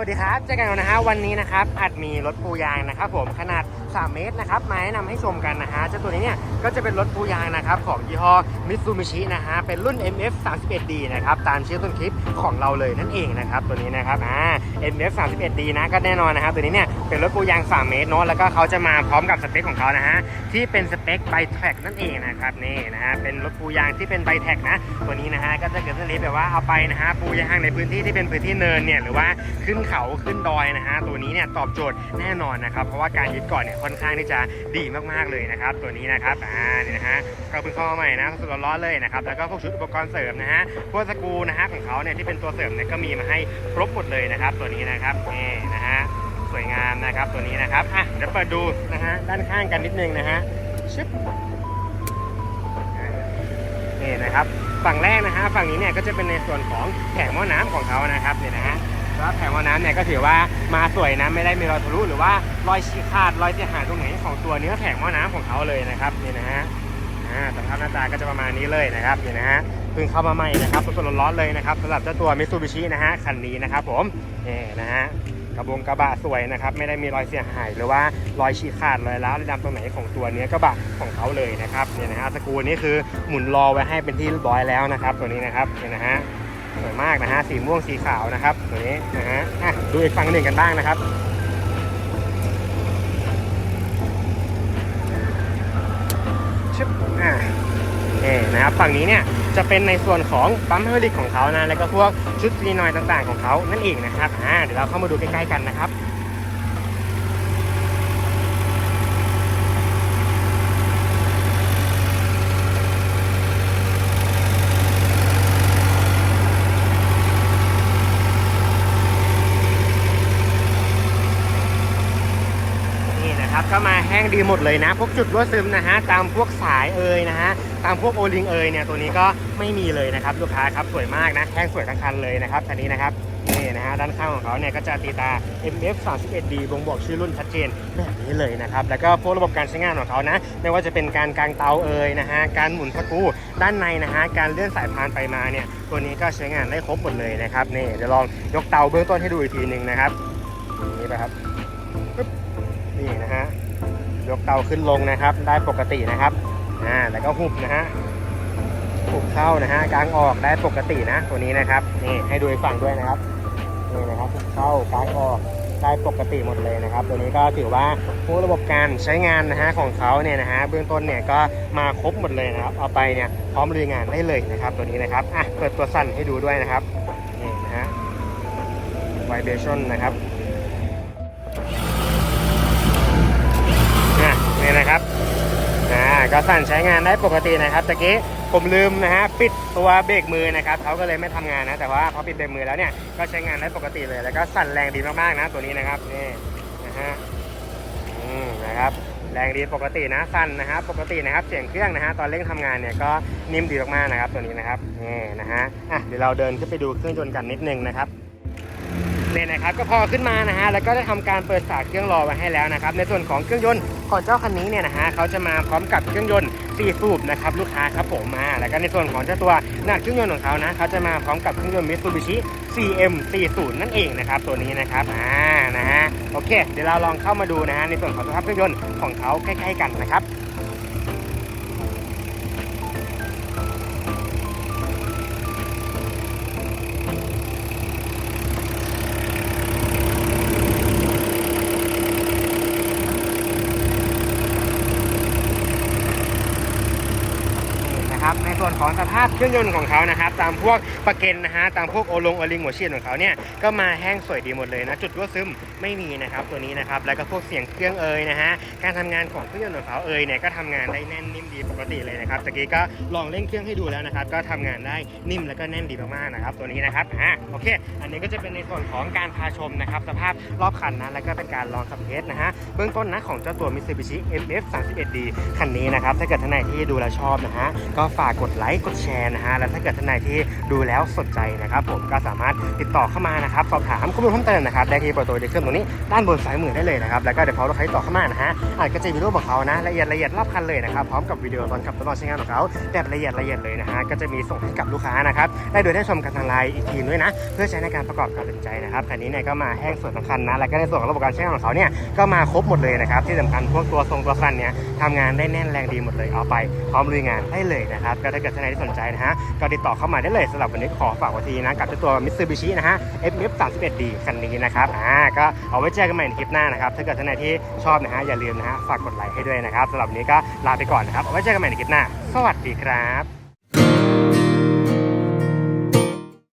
สวัสดีครับเจอกันนะฮะวันนี้นะครับอัดมีรถปูยางนะครับผมขนาด 3 เมตรนะครับมาแนะนำให้ชมกันนะฮะเจ้าตัวนี้เนี่ยก็จะเป็นรถปูยางนะครับของยี่ห้อมิตซูมิชินะฮะเป็นรุ่น MF 31D นะครับตามชื่อต้นคลิปของเราเลยนั่นเองนะครับตัวนี้นะครับอ่า MF 31D นะก็แน่นอนนะครับตัวนี้เนี่ยเป็นรถปูยาง 3 เมตรเนาะแล้วก็เขาจะมาพร้อมกับสเปคของเขานะฮะที่เป็นสเปคไบแท็กนั่นเองนะครับนี่นะฮะเป็นรถปูยางที่เป็นไบแท็กนะตัวนี้นะฮะก็จะเกิดเรื่องนี้แบบว่าเอาไปนะฮะปูยางในพื้นที่ที่เป็นพื้นที่เนินเนี่ยหรือว่าขึ้นเขาขึ้นดอยนะฮะตัวนี้เนี่ยตอบโจทย์แน่นอนนะครับเพราะว่าการยึดเกาะเนี่ยค่อนข้างที่จะดีมากๆเลยนะครับ ตัวนี้นะครับอ่านี่นะฮะก็เพิ่งเข้ามาใหม่นะสดร้อนๆเลยนะครับแล้วก็พวกชุดอุปกรณ์เสริมนะฮะพวกสกูนะฮะของเขาเนี่ยที่เป็นตัวเสริมเนี่ยก็มีมาให้ครบหมดเลยนะครับ ตัวนี้นะครับนี่นะฮะสวยงามนะครับตัวนี้นะครับอะเดี๋ยวเปิดดูนะฮะด้านข้างกันนิดนึงนะฮะชึบนี่นะครับ ฝั่งแรกนะฮะฝั่งนี้เนี่ยก็จะเป็นในส่วนของแผงหม้อน้ำของเขานะครับเนี่ยนะฮะ แล้วแผงหม้อน้ำเนี่ยก็ถือว่ามาสวยนะไม่ได้มีรอยทะลุหรือว่ารอยฉีกขาดรอยเสียหายตรงไหนของตัวเนื้อแผงหม้อน้ำของเขาเลยนะครับนี่นะฮะสภาพหน้าตาก็จะประมาณนี้เลยนะครับนี่นะฮะเพิ่งเข้ามาใหม่นะครับสดๆร้อนๆเลยนะครับสำหรับเจ้าตัวมิตซูบิชินะฮะคันนี้นะครับผมนี่นะฮะกระบงกระบะสวยนะครับไม่ได้มีรอยเสียหายหรือว่ารอยฉีกขาดรอยร้าวรอยดำตรงไหนของตัวเนื้อกระบะของเขาเลยนะครับเนี่ยนะฮะสกรูนี้คือหมุนรอไว้ให้เป็นที่เรียบร้อยแล้วนะครับ ตัวนี้นะครับเนี่ยนะฮะ สวยมากนะฮะสีม่วงสีขาวนะครับตัวนี้นะฮะอะดูอีกฝั่งหนึ่งกันบ้างนะครับชิบอ่านี่นะครับฝั่งนี้เนี่ยจะเป็นในส่วนของปั๊มเฮอริกของเขานะแล้วก็พวกชุดซีนอยต่างๆของเขานั่นเองนะครับอ่าเดี๋ยวเราเข้ามาดูใกล้ๆกันนะครับ นี่นะครับก็มา แห้งดีหมดเลยนะ พวกจุดรั่วซึมนะฮะตามพวกสายเอ่ยนะฮะตามพวกโอลิงเอ่ยเนี่ยตัวนี้ก็ไม่มีเลยนะครับลูกค้าครับสวยมากนะแห้งสวยทั้งคันเลยนะครับคันนี้นะครับนี่นะฮะด้านข้างของเขาเนี่ยก็จะตีตา MF 31D บ่งบอกชื่อรุ่นชัดเจนแบบนี้เลยนะครับแล้วก็พวกระบบการใช้งานของเขานะไม่ว่าจะเป็นการกางเตาเอ่ยนะฮะการหมุนสกูด้านในนะฮะการเลื่อนสายพานไปมาเนี่ยตัวนี้ก็ใช้งานได้ครบหมดเลยนะครับนี่เดี๋ยวลองยกเตาเบื้องต้นให้ดูอีกทีหนึ่งนะครับอย่นี้ไปครับ ยกเตาขึ้นลงนะครับ ได้ปกตินะครับอ่าแล้วก็หุบนะฮะหุบเข้านะฮะกางออกได้ปกตินะ ตัวนี้นะครับนี่ให้ดูอีกฝั่งด้วยนะครับนี่นะครับหุบเข้ากางออกได้ปกติหมดเลยนะครับ ตัวนี้ก็ถือว่าผู้ระบบการใช้งานนะฮะของเขาเนี่ยนะฮะเบื้องต้นเนี่ยก็มาครบหมดเลยนะครับ เอาไปเนี่ยพร้อมลุยงานได้เลยนะครับ ตัวนี้นะครับอะเปิดตัวสั่นให้ดูด้วยนะครับนี่นะฮะ vibration นะครับ นี่นะครับอ่าก็สั่นใช้งานได้ปกตินะครับตะกี้ผมลืมนะฮะปิดตัวเบรกมือนะครับเขาก็เลยไม่ทำงานนะแต่ว่าพอปิดเบรกมือแล้วเนี่ยก็ใช้งานได้ปกติเลยแล้วก็สั่นแรงดีมากๆนะตัวนี้นะครับนี่นะฮะอืมนะครับแรงดีปกตินะสั่นนะฮะปกตินะครับเสียงเครื่องนะฮะตอนเร่งทำงานเนี่ยก็นิ่มดีมากๆนะครับตัวนี้นะครับนี่นะฮะอะเดี๋ยวเราเดินขึ้นไปดูเครื่องยนต์กันนิดนึงนะครับ เนี่ยนะครับก็พอขึ้นมานะฮะแล้วก็ได้ทำการเปิดฝาเครื่องรอไว้ให้แล้วนะครับในส่วนของเครื่องยนต์ของเจ้าคันนี้เนี่ยนะฮะเขาจะมาพร้อมกับเครื่องยนต์4สูบนะครับลูกค้าครับผมมาแล้วก็ในส่วนของเจ้าตัวหน้าเครื่องยนต์ของเขานะเขาจะมาพร้อมกับเครื่องยนต์ Mitsubishi CM 40 นั่นเองนะครับตัวนี้นะครับอ่านะฮะโอเค เดี๋ยวเราลองเข้ามาดูนะฮะในส่วนของสภาพเครื่องยนต์ของเขาใกล้ ๆ กันนะครับ ส่วนของสภาพเครื่องยนต์ของเขานะครับตามพวกประเก็นนะฮะตามพวกโอลงโอลิงหัวเชียนของเขาเนี่ยก็มาแห้งสวยดีหมดเลยนะจุดรั่วซึมไม่มีนะครับตัวนี้นะครับแล้วก็พวกเสียงเครื่องเอ่ยนะฮะการทำงานของเครื่องยนต์ของเขาเอ่ยเนี่ยก็ทำงานได้แน่นนิ่มดีปกติเลยนะครับตะกี้ก็ลองเร่งเครื่องให้ดูแล้วนะครับก็ทำงานได้นิ่มแล้วก็แน่นดีมากๆนะครับตัวนี้นะครับอะโอเค อันนี้ก็จะเป็นในส่วนของการพาชมนะครับสภาพรอบคันนะแล้วก็เป็นการลองขับเทสนะฮะเบื้องต้นนะของเจ้าตัว Mitsubishi MF 31D คันนี้นะครับถ้าเกิดท่านไหนที่ดูแลชอบนะฮะก็ฝากกดไลค์กดแชร์นะฮะและถ้าเกิดท่านไหนที่ดูแล้วสนใจนะครับผมก็สามารถติดต่อเข้ามานะครับสอบถามข้อมูลเพิ่มเติมนะครับได้ที่เบอร์โทรที่ขึ้นตรงนี้ด้านบนซ้ายมือได้เลยนะครับแล้วก็เดี๋ยวพอลูกค้าติดต่อเข้ามานะฮะอาจจะมีรูปของเขานะละเอียดละเอียดรอบคันเลยนะครับพร้อมกับวิดีโอตอนขับตลอดใช้งานของเขาแบบละเอียดละเอียดเลยนะฮะก็จะมีส่งให้กับลูกค้านะครับได้โดยได้ชมกันทางไลน์อีกทีด้วยนะ เพื่อใช้ในการประกอบการตัดสินใจนะครับคันนี้เนี่ยก็มาแห้งส่วนสำคัญนะแล้วก็ในส่วนของระบบการใช้งานของเขาเนี่ยก็มาครบหมดเลยนะครับที่สำคัญพวกตัวทรงตัวฟันเนี่ยทำงานได้แน่นแรงดีหมดเลยเอาไปพร้อมลุยงานได้เลยนะครับก็ถาเกิดท่านใดที่สนใจนะฮะก็ติดต่อเข้ามาได้เลยสำหรับวันนี้ขอฝากไว้ทีนะกับเจ้าตัวมิตซูบิชินะฮะ FF 31D คันนี้นะครับอ่าก็เอาไว้เจอกันใหม่ในคลิปหน้านะครับถ้าเกิดท่านใดที่ชอบนะฮะอย่าลืมนะฮะฝากกดไลค์ให้ด้วยนะครับสำหรับวันนี้ก็ลาไปก่อนนะครับเอาไว้เจอกันใหม่ในคลิปหน้า สวัสดีครับ